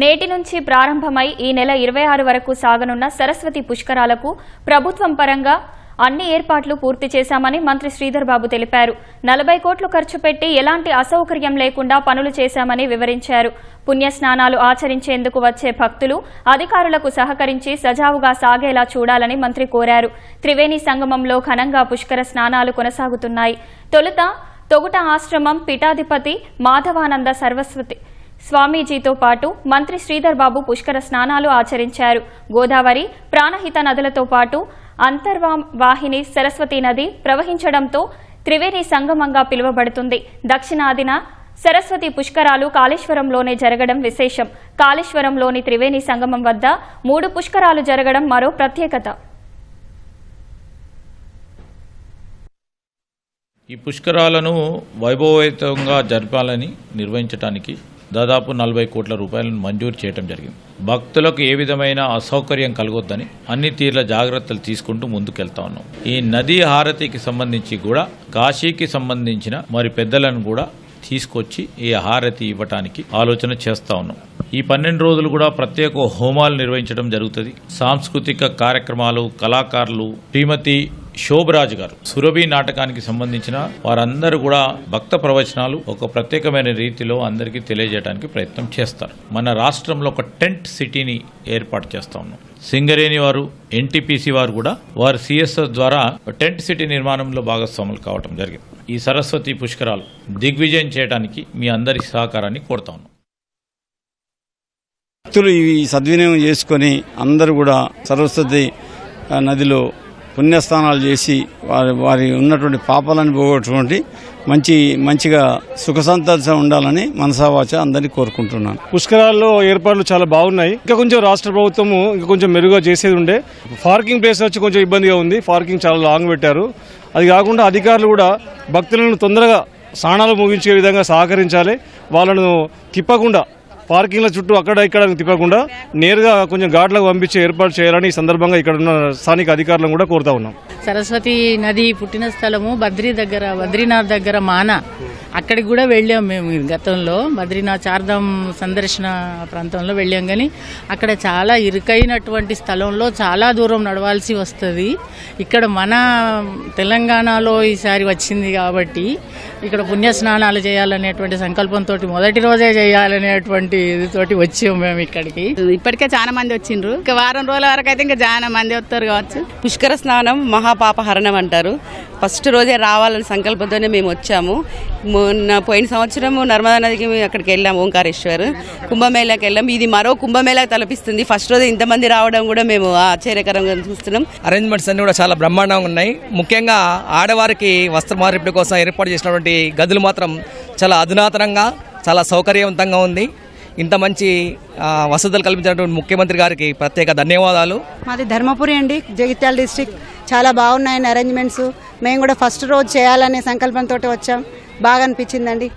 నేటి నుంచి ప్రారంభమై ఈ నెల ఇరవై ఆరు వరకు సాగనున్న సరస్వతి పుష్కరాలకు ప్రభుత్వం పరంగా అన్ని ఏర్పాట్లు పూర్తి చేశామని మంత్రి శ్రీధర్ బాబు తెలిపారు. నలభై కోట్లు ఖర్చు పెట్టి ఎలాంటి అసౌకర్యం లేకుండా పనులు చేశామని వివరించారు. పుణ్యస్నానాలు ఆచరించేందుకు వచ్చే భక్తులు అధికారులకు సహకరించి సజావుగా సాగేలా చూడాలని మంత్రి కోరారు. త్రివేణి సంగమంలో ఘనంగా పుష్కర స్నానాలు కొనసాగుతున్నాయి. తొలుత తొగుట ఆశ్రమం పీఠాధిపతి మాధవానంద సరస్వతి స్వామీజీతో పాటు మంత్రి శ్రీధర్ బాబు పుష్కర స్నానాలు ఆచరించారు. గోదావరి ప్రాణహిత నదులతో పాటు అంతర్వాహిని సరస్వతి నది ప్రవహించడంతో త్రివేణి సంగమంగా పిలువబడుతుంది. దక్షిణాదిన సరస్వతి పుష్కరాలు కాళేశ్వరంలోనే జరగడం విశేషం. కాళేశ్వరంలోని త్రివేణి సంగమం వద్ద మూడు పుష్కరాలు జరగడం మరో ప్రత్యేకత. ఈ పుష్కరాలను వైభవయుతంగా జరపాలని నిర్వహించడానికి దాదాపు నలభై కోట్ల రూపాయలను మంజూరు చేయడం జరిగింది. భక్తులకు ఏ విధమైన అసౌకర్యం కలగొద్దని అన్ని తీర్ల జాగ్రత్తలు తీసుకుంటూ ముందుకెళ్తా ఉన్నాం. ఈ నదీ హారతికి సంబంధించి కూడా కాశీకి సంబంధించిన మరి పెద్దలను కూడా తీసుకొచ్చి ఈ హారతి ఇవ్వటానికి ఆలోచన చేస్తా ఉన్నాం. ఈ పన్నెండు రోజులు కూడా ప్రత్యేక హోమాలు నిర్వహించడం జరుగుతుంది. సాంస్కృతిక కార్యక్రమాలు కళాకారులు శ్రీమతి శోభరాజు గారు. సురభి నాటకానికి సంబంధించిన వారందరూ కూడా భక్త ప్రవచనాలు ఒక ప్రత్యేకమైన రీతిలో అందరికీ తెలియజేయడానికి ప్రయత్నం చేస్తారు. మన రాష్ట్రంలో ఒక టెంట్ సిటీని ఏర్పాటు చేస్తా ఉన్నాం. సింగరేణి వారు ఎన్టీపీసీ వారు కూడా వారు సిఎస్ఎస్ ద్వారా టెంట్ సిటీ నిర్మాణంలో భాగస్వాములు కావడం జరిగింది. ఈ సరస్వతి పుష్కరాలు దిగ్విజయం చేయడానికి మీ అందరి సహకారాన్ని కోరుతా ఉన్నాం. భక్తులు ఈ సద్వినియోగం చేసుకొని అందరూ కూడా సరస్వతి నదిలో పుణ్యస్నానాలు చేసి వారి వారి ఉన్నటువంటి పాపాలను పోగొట్టుకుంటే మంచి మంచిగా సుఖ సంతోషం ఉండాలని మనసావాచ అందరినీ కోరుకుంటున్నాను. పుష్కరాల్లో ఏర్పాట్లు చాలా బాగున్నాయి. ఇంకా కొంచెం రాష్ట్ర ప్రభుత్వము ఇంకా కొంచెం మెరుగ్గా చేసేది ఉండే. పార్కింగ్ ప్లేస్ వచ్చి కొంచెం ఇబ్బందిగా ఉంది. పార్కింగ్ చాలా లాంగ్ పెట్టారు. అది కాకుండా అధికారులు కూడా భక్తులను తొందరగా స్నానాలు ముగించే విధంగా సహకరించాలి. వాళ్ళను తిప్పకుండా పార్కింగ్ల చుట్టూ అక్కడ ఇక్కడ తిప్పకుండా నేరుగా కొంచెం ఘాట్లకు పంపించే ఏర్పాటు చేయాలని ఈ సందర్భంగా ఇక్కడ ఉన్న స్థానిక అధికారులను కూడా కోరుతా ఉన్నాం. సరస్వతి నది పుట్టిన స్థలము బద్రీ దగ్గర బద్రీనాథ్ దగ్గర మాన. అక్కడికి కూడా వెళ్ళాం మేము గతంలో. బద్రీనాథ్ చార్ధం సందర్శన ప్రాంతంలో వెళ్ళాం కానీ అక్కడ చాలా ఇరుకైనటువంటి స్థలంలో చాలా దూరం నడవాల్సి వస్తుంది. ఇక్కడ మన తెలంగాణలో ఈసారి వచ్చింది కాబట్టి ఇక్కడ పుణ్య స్నానాలు చేయాలనేటువంటి సంకల్పంతో మొదటి రోజే చేయాలనేటువంటి తోటి వచ్చాం మేము ఇక్కడికి. ఇప్పటికే చాలా మంది వచ్చిండ్రు. ఇంకా వారం రోజుల వరకు అయితే ఇంకా చాలా మంది వస్తారు కావచ్చు. పుష్కర స్నానం మహాపాప హరణం అంటారు. ఫస్ట్ రోజే రావాలని సంకల్పంతోనే మేము వచ్చాము. పోయిన సంవత్సరం నర్మదా నదికి అక్కడికి వెళ్ళాం ఓంకారేశ్వర్. కుంభమేళాకి వెళ్ళాం. ఇది మరో కుంభమేళాకి తలపిస్తుంది. ఫస్ట్ రోజు ఇంతమంది రావడం కూడా మేము ఆశ్చర్యకరంగా చూస్తున్నాం. అరేంజ్మెంట్స్ అన్ని కూడా చాలా బ్రహ్మాండంగా ఉన్నాయి. ముఖ్యంగా ఆడవారికి వస్త్ర మార్పిడి కోసం ఏర్పాటు చేసినటువంటి గదులు మాత్రం చాలా అధునాతనంగా చాలా సౌకర్యవంతంగా ఉంది. ఇంత మంచి వసతులు కల్పించినటువంటి ముఖ్యమంత్రి గారికి ప్రత్యేక ధన్యవాదాలు. మాది ధర్మపురి అండి జగిత్యాల డిస్టిక్. చాలా బాగున్నాయండి అరేంజ్మెంట్స్ మేము కూడా ఫస్ట్ రోజు చేయాలనే సంకల్పంతో వచ్చాం. బాగా అనిపించిందండి.